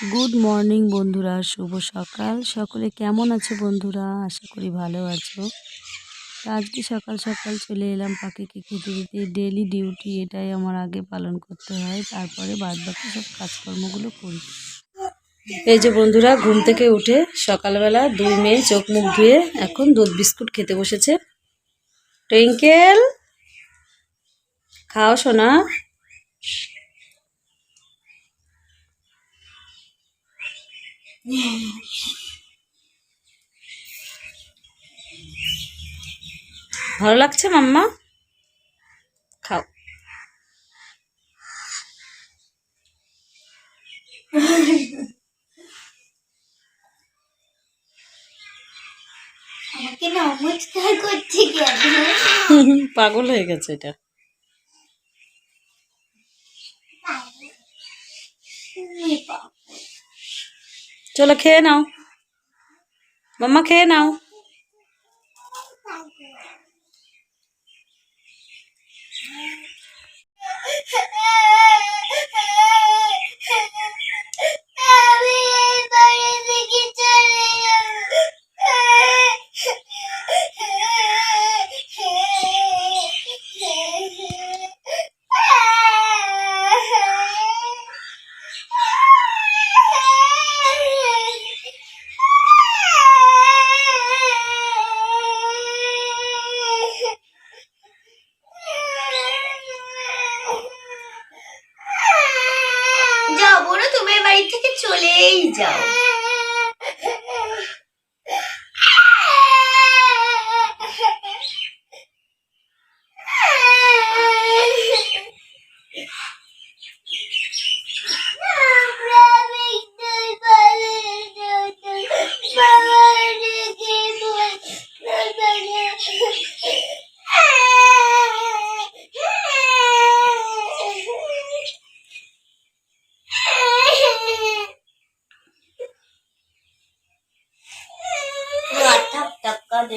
Good morning বন্ধুরা। শুভ সকাল। সকলে কেমন আছো বন্ধুরা? আশা করি ভালো আছো। আজকে সকাল সকাল চলে এলাম পাখিকে খেতে দিতে। ডেলি ডিউটি এটাই আমার আগে পালন করতে হয়। তারপরে বাদ বাকি সব কাজকর্মগুলো করি। এই যে বন্ধুরা, ঘুম থেকে উঠে সকালবেলা দুই মেয়ে চোখ মুখ ধুয়ে এখন দুধ বিস্কুট খেতে বসেছে। টুইঙ্কেল খাও, সোনা। ভালো লাগছে মাম্মা? খাও। পাগল হয়ে গেছে এটা। চলো খেয়ে নাও। মাম্মা খেয়ে নাও। আমি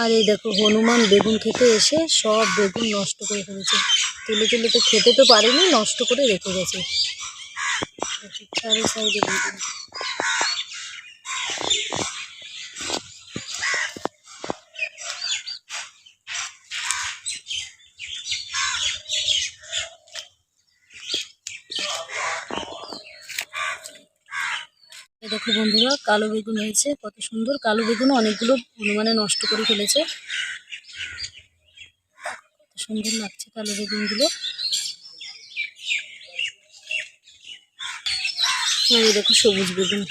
আর এই দেখো, হনুমান বেগুন খেতে এসে সব বেগুন নষ্ট করে ফেলেছে। তুলে তুলে তো খেতে তো পারেনি, নষ্ট করে রেখে গেছে। চারি সাইডে বেগুন। দেখো বন্ধুরা, কালো বেগুন হয়েছে, কত সুন্দর। কালো বেগুন অনেকগুলো হনুমানে নষ্ট করে ফেলেছে। কত সুন্দর লাগছে কালো বেগুনগুলো। এই দেখো সবুজ বেগুন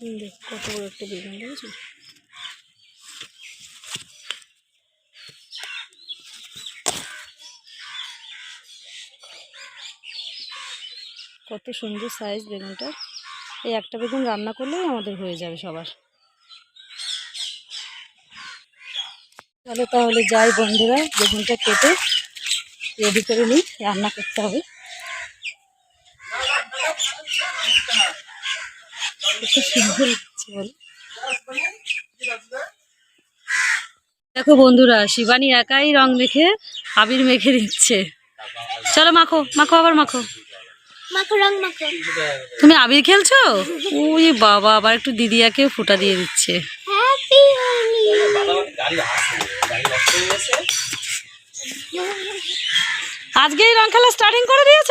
হুম, দেখো কত বড় একটা বেগুন দেখেছ কত সুন্দর সাইজ বেগুনটা। এই একটা বেগুন রান্না করলেই আমাদের হয়ে যাবে সবার। চলো তাহলে যাই বন্ধুরা, বেগুনটা কেটে রেডি করে নিই, রান্না করতে হবে। দেখো বন্ধুরা, শিবানী একাই রং মেখে আবির মেখে দিচ্ছে। চলো মাখো মাখো আবার মাখো। তুমি আবির খেলছো? ওই বাবা আবার একটু দিদিয়াকে ফুটা দিয়ে দিচ্ছে। হোলি আজকেই রং খেলা স্টার্টিং করে দিয়েছ?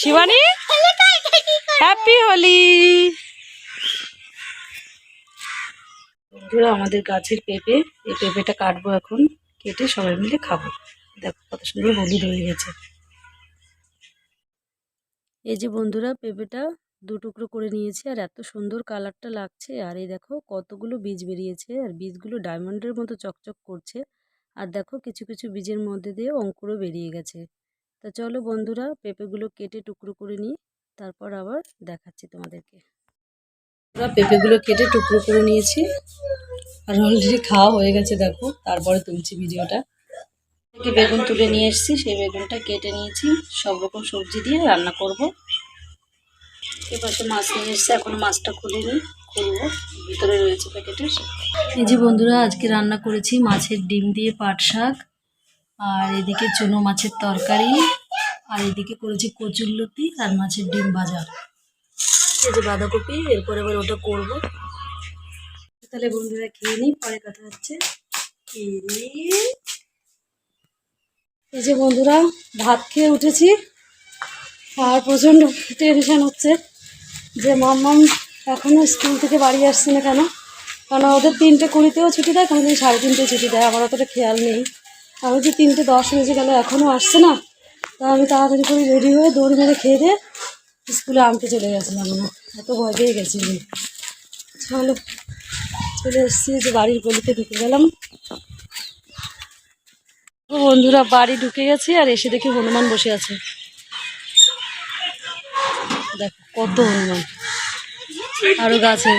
শিবানী? হ্যাপি হোলি বন্ধুরা আমাদের গাছের পেঁপে এই পেঁপেটা কাটবো এখন। কেটে সবাই মিলে খাব। দেখো কত সুন্দর হলুদ হয়ে গেছে। এই যে বন্ধুরা, পেঁপেটা দু টুকরো করে নিয়েছি আর এত সুন্দর কালারটা লাগছে। আর এই দেখো কতগুলো বীজ বেরিয়েছে আর বীজগুলো ডায়মন্ডের মতো চকচক করছে। আর দেখো কিছু কিছু বীজের মধ্যে দিয়ে অঙ্কুরও বেরিয়ে গেছে। তা চলো বন্ধুরা, পেঁপেগুলো কেটে টুকরো করে নিই, তারপর আবার দেখাচ্ছি তোমাদেরকে। আমরা পেঁপেগুলো কেটে টুকরো করে নিয়েছি। আর অলরেডি খাওয়া হয়ে গেছে, দেখো। তারপরে তুলছি ভিডিওটা। থেকে বেগুন তুলে নিয়ে এসেছি, সেই বেগুনটা কেটে নিয়েছি। সব রকম সবজি দিয়ে রান্না করব। এপাশে মাছ নিয়ে এসেছি, এখন মাছটা খুলে খুলিনি, খুলবো। ভিতরে রয়েছে প্যাকেটের এই যে বন্ধুরা, আজকে রান্না করেছি মাছের ডিম দিয়ে পাট শাক, আর এদিকে চুনো মাছের তরকারি, আর এদিকে করেছি কচুরলতি আর মাছের ডিম ভাজা। এই যে বাঁধাকপি, এরপর এবার ওটা করব। তাহলে বন্ধুরা খেয়ে নিই, পরে কথা হচ্ছে। রে। এই যে বন্ধুরা, ভাত খেয়ে উঠেছি। আর প্রচণ্ড টেনশন হচ্ছে যে মাম্মাম এখনও স্কুল থেকে বাড়ি আসছে না কেন? কারণ ওদের তিনটে কুড়িতেও ছুটি দেয়, কোনোদিন সাড়ে তিনটে ছুটি দেয়। আমার অতটা খেয়াল নেই। আমি যে তিনটে দশ বেজে গেল এখনও আসছে না। তা আমি তাড়াতাড়ি করে রেডি হয়ে দৌড় মেরে খেয়ে দিয়ে স্কুলে আনতে চলে গেছিলাম না এত ভয় পেয়ে গেছি চলো, চলে এসেছি যে বাড়ির গলিতে ঢুকে গেলাম। ও বন্ধুরা বাড়ি ঢুকে গেছি আর এসে দেখি হনুমান বসে আছে। দেখো কত হনুমান। আরও গাছে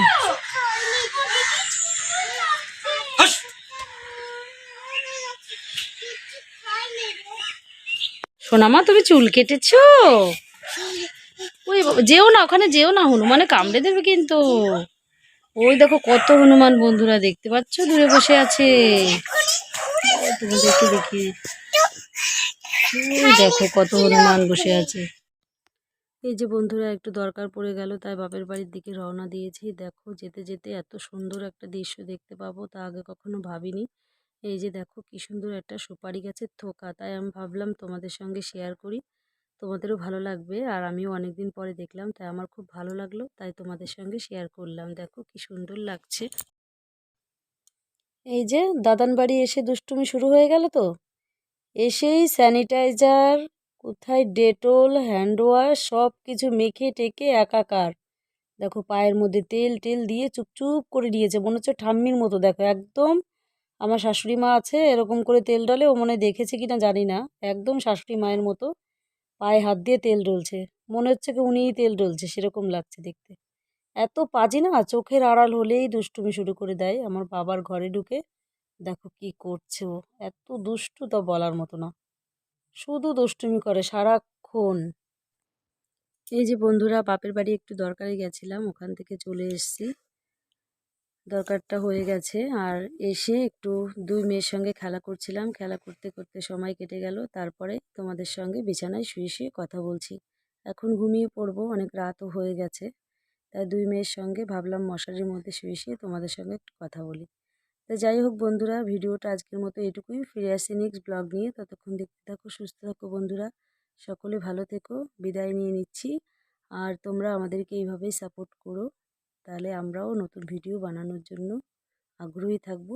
সোনামা তুমি চুল কেটেছ? ওই যেও না ওখানে যেও না হনুমানে কামড়ে দেবে কিন্তু। ওই দেখো কত হনুমান বন্ধুরা দেখতে পাচ্ছ? দূরে বসে আছে। দেখি ওই দেখো কত হনুমান বসে আছে। এই যে বন্ধুরা, একটু দরকার পড়ে গেল, তাই বাপের বাড়ির দিকে রওনা দিয়েছি। দেখো, যেতে যেতে এত সুন্দর একটা দৃশ্য দেখতে পাবো, তা আগে কখনো ভাবিনি। এই যে দেখো, কি সুন্দর একটা সুপারি গাছের থোকা, তাই আমি ভাবলাম তোমাদের সঙ্গে শেয়ার করি। তোমাদেরও ভালো লাগবে, আর আমিও অনেকদিন পরে দেখলাম, তাই আমার খুব ভালো লাগল, তাই তোমাদের সঙ্গে শেয়ার করলাম। দেখো, কি সুন্দর লাগছে। এই যে দাদান বাড়ি এসে দুষ্টুমি শুরু হয়ে গেল তো। এসেই স্যানিটাইজার, কোথায় ডেটল, হ্যান্ড ওয়াশ সব কিছু মেখে টেকে একাকার। দেখো, পায়ের মধ্যে তেল টেল দিয়ে চুপচুপ করে নিয়েছে, মনে হচ্ছে ঠাম্মির মতো। দেখো, একদম আমার শাশুড়ি মা আছে, এরকম করে তেল ডলে ও মনে দেখেছে কি না জানি না। একদম শাশুড়ি মায়ের মতো। পায়ে হাত দিয়ে তেল ডলছে মনে হচ্ছে কি উনিই তেল ডলছে সেরকম লাগছে দেখতে। এত পাজি না? চোখের আড়াল হলেই দুষ্টুমি শুরু করে দেয় আমার বাবার ঘরে ঢুকে। দেখো কি করছে ও। এত দুষ্টু তা বলার মতো না। শুধু দুষ্টুমি করে সারাক্ষণ। এই যে বন্ধুরা, বাপের বাড়ি একটু দরকারে গেছিলাম, ওখান থেকে চলে এসেছি। দরকারটা হয়ে গেছে। আর এসে একটু দুই মেয়ের সঙ্গে খেলা করছিলাম। খেলা করতে করতে সময় কেটে গেল। তারপরে তোমাদের সঙ্গে বিছানায় শুয়ে শুয়ে কথা বলছি। এখন ঘুমিয়ে পড়ব, অনেক রাতও হয়ে গেছে। তাই দুই মেয়ের সঙ্গে ভাবলাম মশারির মধ্যে শুয়ে শুয়ে তোমাদের সঙ্গে একটু কথা বলি। তো যাই হোক বন্ধুরা, ভিডিওটা আজকের মতো এটুকুই। ফিরে আসি নেক্সট ব্লগ নিয়ে। ততক্ষণ দেখতে থাকো, সুস্থ থাকো বন্ধুরা। সকলে ভালো থেকো। বিদায় নিয়ে নিচ্ছি। আর তোমরা আমাদেরকে এইভাবেই সাপোর্ট করো, তাহলে আমরাও নতুন ভিডিও বানানোর জন্য আগ্রহী থাকব।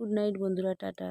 গুড নাইট বন্ধুরা, টাটা।